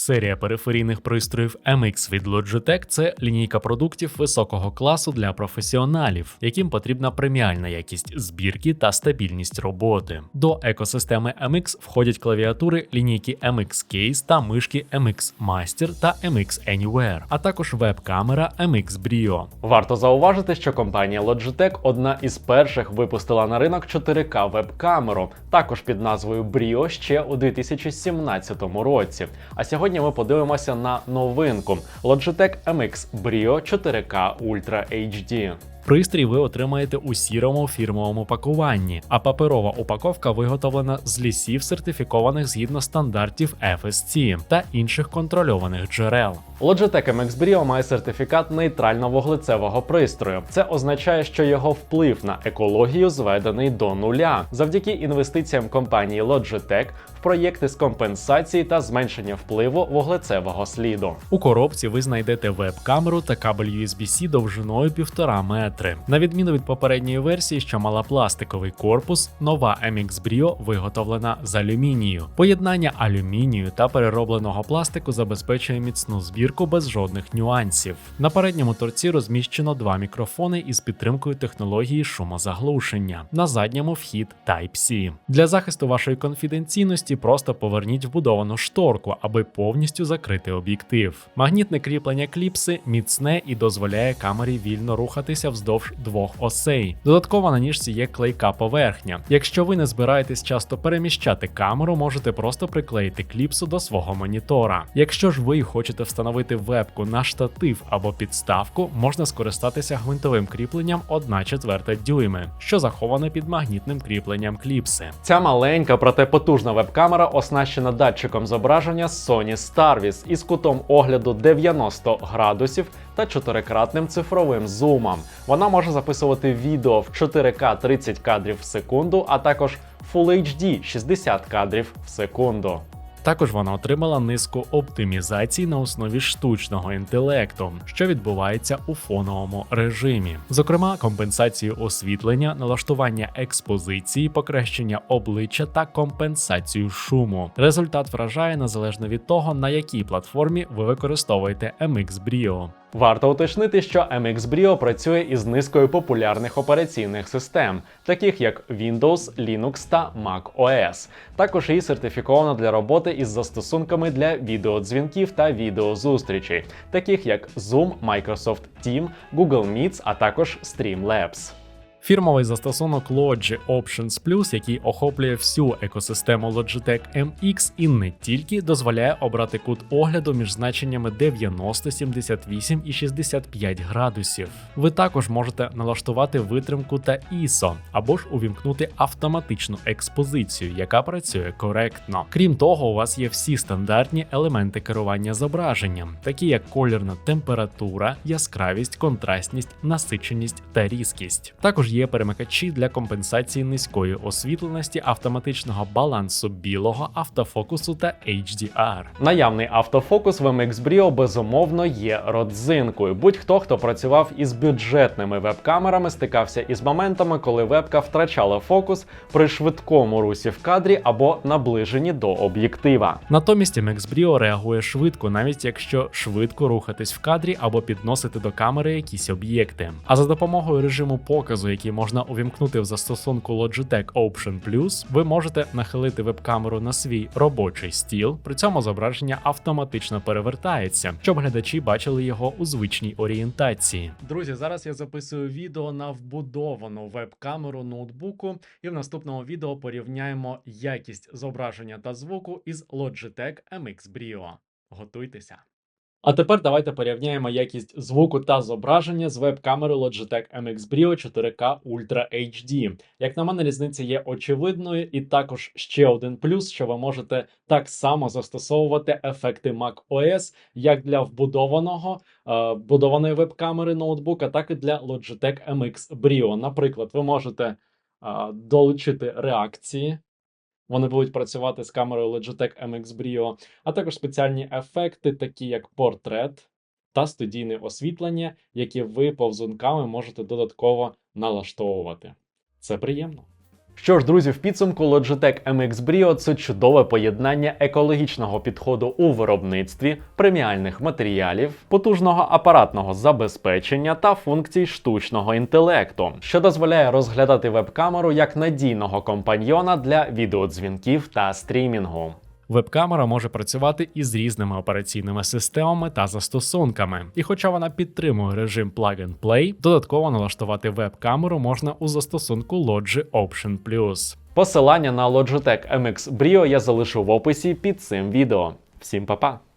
Серія периферійних пристроїв MX від Logitech – це лінійка продуктів високого класу для професіоналів, яким потрібна преміальна якість збірки та стабільність роботи. До екосистеми MX входять клавіатури лінійки MX Case та мишки MX Master та MX Anywhere, а також веб-камера MX Brio. Варто зауважити, що компанія Logitech одна із перших випустила на ринок 4К веб-камеру, також під назвою Brio ще у 2017 році. А сьогодні ми подивимося на новинку Logitech MX Brio 4K Ultra HD. Пристрій ви отримаєте у сірому фірмовому пакуванні, а паперова упаковка виготовлена з лісів, сертифікованих згідно стандартів FSC та інших контрольованих джерел. Logitech MX Brio має сертифікат нейтрально-вуглецевого пристрою. Це означає, що його вплив на екологію зведений до нуля завдяки інвестиціям компанії Logitech в проєкти з компенсації та зменшення впливу вуглецевого сліду. У коробці ви знайдете веб-камеру та кабель USB-C довжиною 1,5 метри. На відміну від попередньої версії, що мала пластиковий корпус, нова MX Brio виготовлена з алюмінію. Поєднання алюмінію та переробленого пластику забезпечує міцну збірку без жодних нюансів. На передньому торці розміщено два мікрофони із підтримкою технології шумозаглушення. На задньому вхід Type-C. Для захисту вашої конфіденційності просто поверніть вбудовану шторку, аби повністю закрити об'єктив. Магнітне кріплення кліпси міцне і дозволяє камері вільно рухатися вздовж двох осей. Додатково на ніжці є клейка поверхня. Якщо ви не збираєтесь часто переміщати камеру, можете просто приклеїти кліпсу до свого монітора. Якщо ж ви хочете встановити вебку на штатив або підставку, можна скористатися гвинтовим кріпленням 1 четверта дюйми, що заховане під магнітним кріпленням кліпси. Ця маленька, проте потужна веб-камера оснащена датчиком зображення Sony Starvis із кутом огляду 90 градусів та чотирикратним цифровим зумом. Вона може записувати відео в 4К 30 кадрів в секунду, а також Full HD 60 кадрів в секунду. Також вона отримала низку оптимізацій на основі штучного інтелекту, що відбувається у фоновому режимі, зокрема, компенсацію освітлення, налаштування експозиції, покращення обличчя та компенсацію шуму. Результат вражає незалежно від того, на якій платформі ви використовуєте MX Brio. Варто уточнити, що MX Brio працює із низкою популярних операційних систем, таких як Windows, Linux та Mac OS. Також її сертифіковано для роботи із застосунками для відеодзвінків та відеозустрічей, таких як Zoom, Microsoft Team, Google Meets, а також Streamlabs. Фірмовий застосунок Logi Options Plus, який охоплює всю екосистему Logitech MX і не тільки дозволяє обрати кут огляду між значеннями 90, 78 і 65 градусів. Ви також можете налаштувати витримку та ISO, або ж увімкнути автоматичну експозицію, яка працює коректно. Крім того, у вас є всі стандартні елементи керування зображенням, такі як колірна температура, яскравість, контрастність, насиченість та різкість. Також є перемикачі для компенсації низької освітленості, автоматичного балансу білого, автофокусу та HDR. Наявний автофокус в MX Brio безумовно є родзинкою. Будь-хто, хто працював із бюджетними веб-камерами, стикався із моментами, коли вебка втрачала фокус при швидкому русі в кадрі або наближенні до об'єктива. Натомість MX Brio реагує швидко, навіть якщо швидко рухатись в кадрі або підносити до камери якісь об'єкти. А за допомогою режиму показу, який можна увімкнути в застосунку Logitech Option Plus, ви можете нахилити веб-камеру на свій робочий стіл. При цьому зображення автоматично перевертається, щоб глядачі бачили його у звичній орієнтації. Друзі, зараз я записую відео на вбудовану веб-камеру ноутбуку, і в наступному відео порівняємо якість зображення та звуку із Logitech MX Brio. Готуйтеся! А тепер давайте порівняємо якість звуку та зображення з веб-камери Logitech MX Brio 4K Ultra HD. Як на мене, різниця є очевидною, і також ще один плюс, що ви можете так само застосовувати ефекти Mac OS як для вбудованого е, вбудованої веб-камери ноутбука, так і для Logitech MX Brio. Наприклад, ви можете е, долучити реакції. Вони будуть працювати з камерою Logitech MX Brio, а також спеціальні ефекти, такі як портрет та студійне освітлення, які ви повзунками можете додатково налаштовувати. Це приємно. Що ж, друзі, в підсумку Logitech MX Brio – це чудове поєднання екологічного підходу у виробництві, преміальних матеріалів, потужного апаратного забезпечення та функцій штучного інтелекту, що дозволяє розглядати веб-камеру як надійного компаньйона для відеодзвінків та стрімінгу. Веб-камера може працювати із різними операційними системами та застосунками, і хоча вона підтримує режим Plug and Play, додатково налаштувати веб-камеру можна у застосунку Logi Option Plus. Посилання на Logitech MX Brio я залишу в описі під цим відео. Всім па-па!